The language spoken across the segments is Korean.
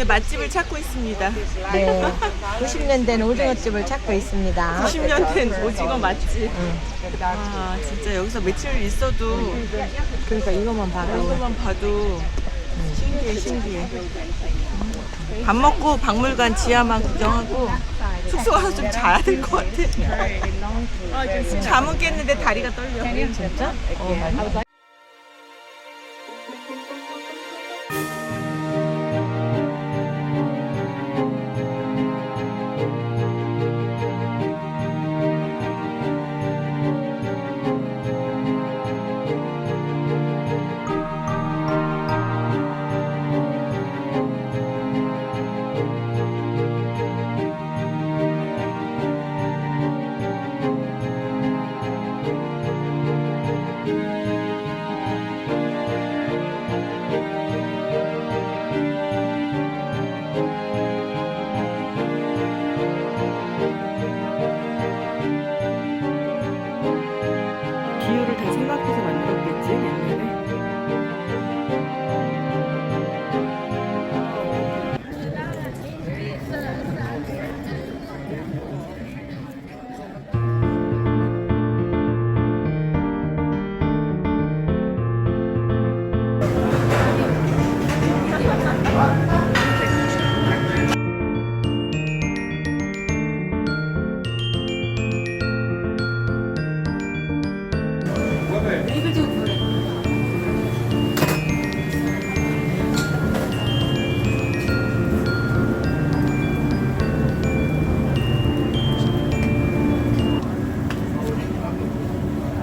오늘 맛집을 찾고 있습니다. 네. 90년대는 오징어집을 찾고 있습니다. 90년 된 오징어 맛집. 아, 진짜 여기서 며칠 있어도 그러니까 이것만 봐도 이것만 봐도 신기해, 신기해. 밥 먹고 박물관 지하만 구경하고 숙소 가서 좀 자야 될 것 같아. 잠은 깼는데 다리가 떨려. 진짜? 어,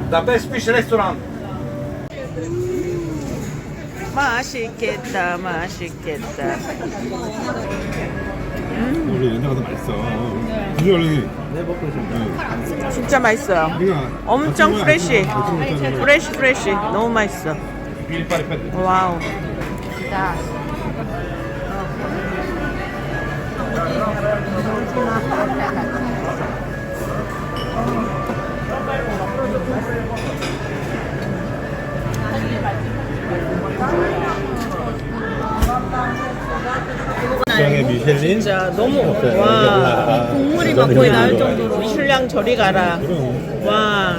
The best fish restaurant. 맛있겠다, 맛있겠다. 우리 연자가 더 맛있어. 얼른. 네. 진짜 맛있어요. 우리가 엄청 프레쉬. 프레쉬, 프레쉬. 너무 맛있어. 와우. 미셸린. 진짜 너무 네, 와 국물이 막 거의 나올 정도로 신랑 저리 가라. 와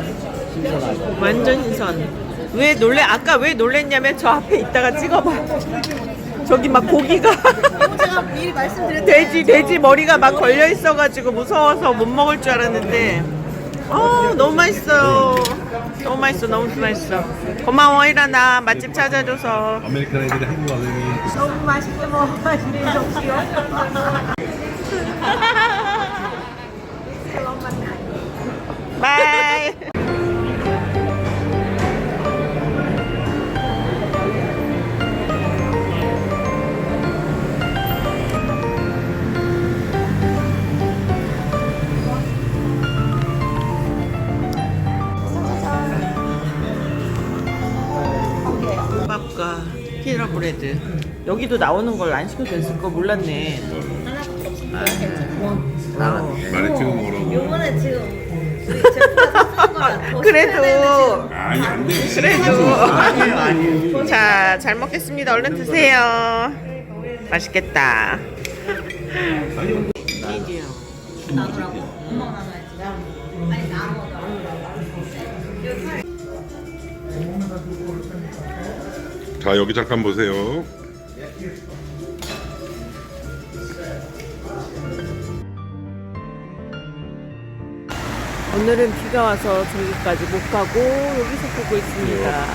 완전 신선. 왜 놀래 아까 왜 놀랬냐면 저 앞에 있다가 찍어봐. 저기 막 고기가. 제가 미리 말씀드렸 돼지 돼지 머리가 막 걸려 있어가지고 무서워서 못 먹을 줄 알았는데. 어 너무 맛있어요. 너무 맛있어 너무 맛있어. 고마워 일어나 맛집 찾아줘서. 아메리칸 애들이 한국 와서 너무 맛있게 먹어가지고 정시요. 바이 밥과 피자 브레드. 여기도 나오는 걸 안 시켜도 됐을 거 몰랐네. 아, 말에 찍어 먹으라고. 이거는 지금 우리 제프가 쓰는 거라 더 그래도. 아니, 안 돼. 그래도. 자, 잘 먹겠습니다. 얼른 드세요. 맛있겠다. 자, 여기 잠깐 보세요. 오늘은 비가 와서 저기까지 못 가고 여기서 보고 있습니다.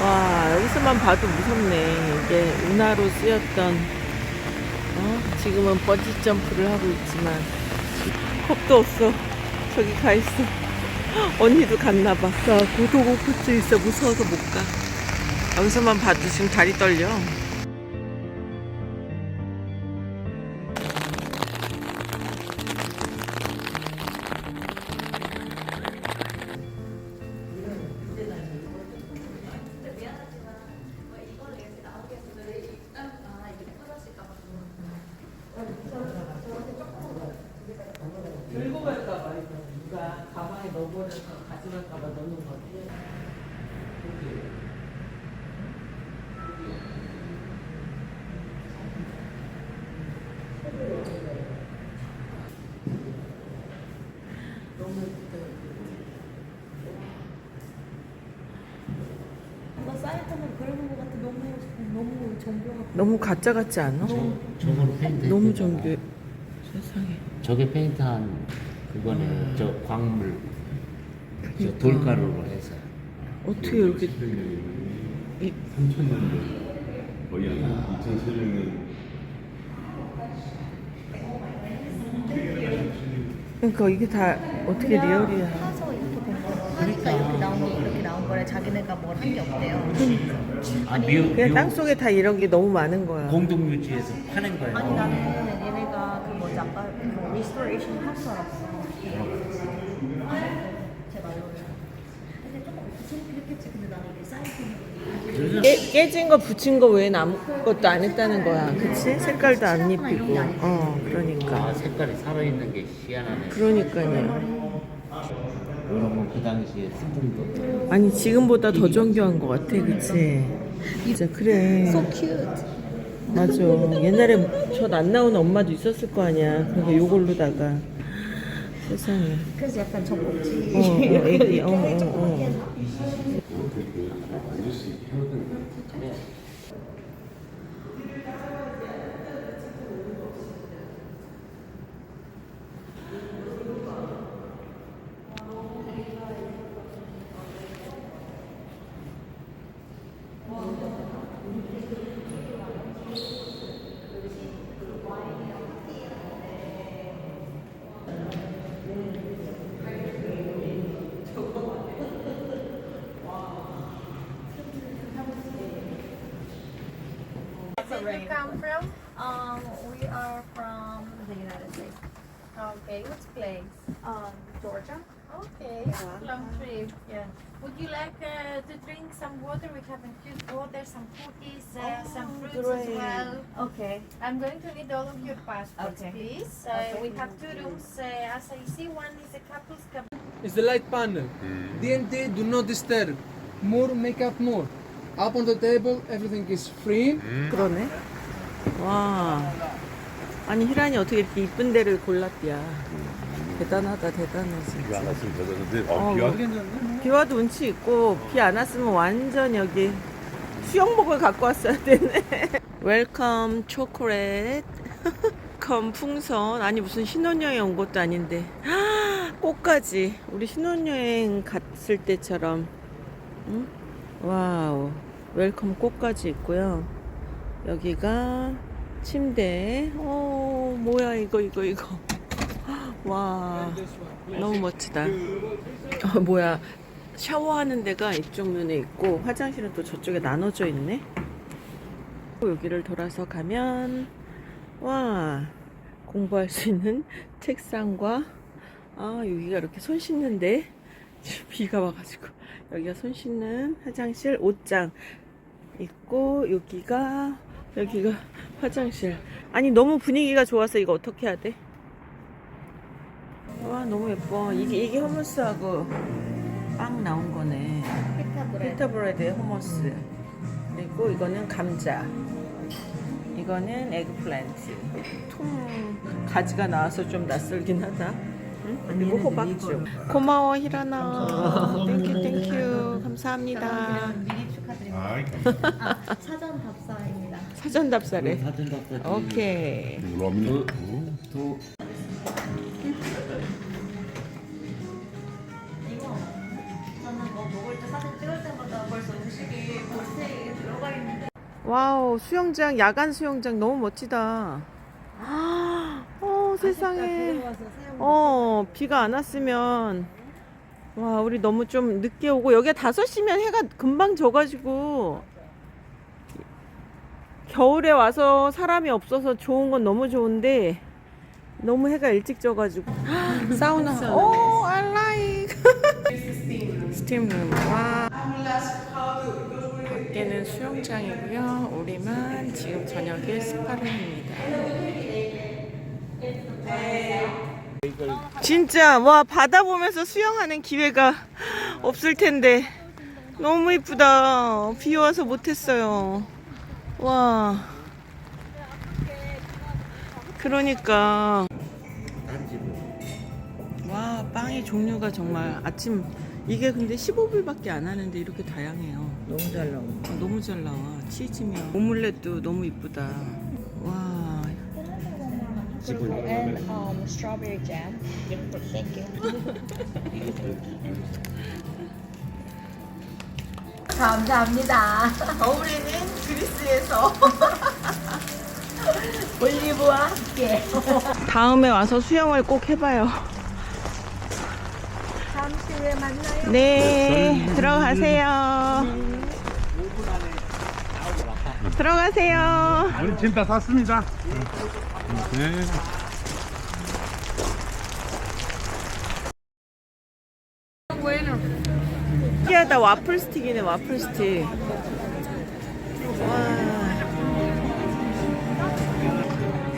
와, 여기서만 봐도 무섭네. 이게 운하로 쓰였던 어? 지금은 번지 점프를 하고 있지만 겁도 없어. 저기 가 있어. 언니도 갔나 봐. 나 고도고프증 있어 무서워서 못 가. 여기서만 봐도 지금 다리 떨려. 너무 가짜 같지 않아? 저거로 페인트 너무. 정교해. 세상에. 저게 페인트한 그거네 음. 저 광물 그러니까. 저 돌가루로 해서 어떻게 이렇게 이, 3000년대 거의 한 2016년 그러니까 이게 다 어떻게 리얼이야. 사서 이렇게 된 거. 하니까 이렇게 나온 거 이렇게 나온 자기네가 뭘 한 게 없대요. 아 미우 그냥 미우 땅 속에 다 이런 게 너무 많은 거야. 공동묘지에서 파는 거예요 아니 나는 얘네가 그 뭐지 아까 그 리스토레이션 할줄 알았어. 제 말로는. 근데 조금 무슨 그렇겠지. 근데 나는 이게 사이즈는 깨, 깨진 거 붙인 거 외엔 아무것도 안 했다는 거야. 그치? 색깔도 안 입히고. 어, 그러니까. 아 색깔이 살아있는 게 희한하네 그러니까요. 그러면 그 당시에 수분도 아니, 지금보다 더 정교한 것 같아. 그치? 진짜, 그래. so cute. 맞아. 옛날에 저안 나오는 엄마도 있었을 거 아니야. 그게 요걸로다가. 세상에. 그래서 약간 젖꼭지. 어, 어, 애기. 어, 어, 어. Where you come from? Um, we are from the United States. Okay, which place? Um, Georgia. Okay, long trip. Yeah. Would you like uh, to drink some water? We have infused water, some cookies, uh, some Oh, fruits great. as well. Okay. I'm going to need all of your passports, Okay. please. Uh, Okay. We have two rooms. Uh, as I see, one is a couple's cabin. It's the light panel. DNT, do not disturb. More, make up more. Up on the table, everything is free. 그러네. 와. 아니, 희란이 어떻게 이렇게 이쁜 데를 골랐디야. 대단하다, 대단해, 비 진짜. 안 왔으면 되는데 어, 어, 비 뭐. 와도 괜찮네 비 와도 운치 있고, 비 안 왔으면 완전 여기 수영복을 갖고 왔어야 되네. 웰컴 초콜릿. 웰컴 풍선. 아니, 무슨 신혼여행 온 것도 아닌데. 꽃까지. 우리 신혼여행 갔을 때처럼. 응? 와우. 웰컴 꽃까지 있고요. 여기가 침대. 어, 뭐야, 이거, 이거, 이거. 와. 너무 멋지다. 어, 뭐야. 샤워하는 데가 이쪽 면에 있고 화장실은 또 저쪽에 나눠져 있네. 여기를 돌아서 가면 와 공부할 수 있는 책상과 아 여기가 이렇게 손 씻는데 비가 와가지고 여기가 손 씻는 화장실 옷장 있고 여기가 여기가 화장실. 아니 너무 분위기가 좋아서 이거 어떻게 해야 돼? 와 너무 예뻐. 이게 이게 허머스하고 빵 나온 거네. 피타 브레드. 피타 브레드에 허머스. 그리고 이거는 감자. 이거는 에그플랜트. 통 가지가 나와서 좀 낯설긴 하다. 응? 그리고 호박죽. 고마워 히라나. 땡큐 땡큐 감사합니다 축하드립니다. 아이 아, 사전 답사입니다. 사전 답사래. 사진 덕분에 오케이. 럼이 또? 이거 저는 뭐 먹을 때 사진 찍을 때마다 벌써 음식이 볼트에 들어가 있는데. 와우 수영장 야간 수영장 너무 멋지다. 어 세상에. 어 비가 안 왔으면 와 우리 너무 좀 늦게 오고 여기가 5시면 해가 금방 져가지고 겨울에 와서 사람이 없어서 좋은 건 너무 좋은데 너무 해가 일찍 져가지고. 사우나. 오 I like. 스팀 룸 와. 밖에는 수영장이고요. 우리만 지금 저녁에 스파를 합니다 진짜 와 바다 보면서 수영하는 기회가 없을 텐데 너무 이쁘다 비 와서 못했어요 와 그러니까 와 빵의 종류가 정말 아침 이게 근데 15불밖에 안 하는데 이렇게 다양해요. 너무 잘 나온다. 아, 너무 잘 나와. 치즈면 오믈렛도 너무 이쁘다. 와. And um, strawberry jam. Thank you. 감사합니다. 겨울에는 그리스에서 올리브와 함께. 다음에 와서 수영을 꼭 해봐요. 잠시 후에 만나요. 네, 들어가세요. 들어가세요. 우리 짐다 샀습니다. 네. 신기하다 와플 스틱이네 와플 스틱. 와.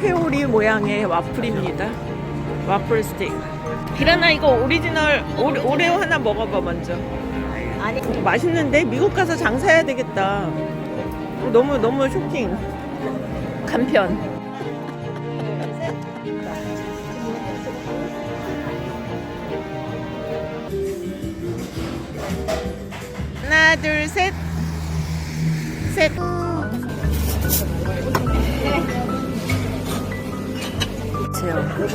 회오리 모양의 와플입니다. 와플 스틱. 비라나 이거 오리지널 오레, 오레오 하나 먹어봐 먼저. 아니 맛있는데 미국 가서 장사해야 되겠다. 너무 너무 쇼킹. 간편. 하나 둘 셋. 셋.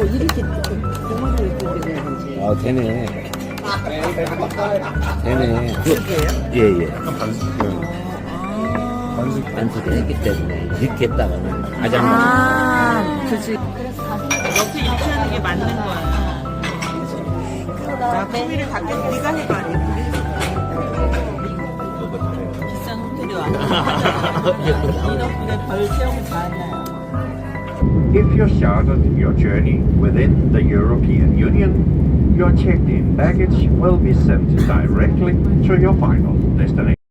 이렇게 되는지. 아 되네. 되네. 예예. 반숙을 했기 때문에 이렇게 했다가는 아장난. 아, 그지. 옆에 이렇게 하는 게 맞는 거야. 나 품위를 갖게 네가 해봐. If you started your journey within the European Union, your checked-in baggage will be sent directly to your final destination.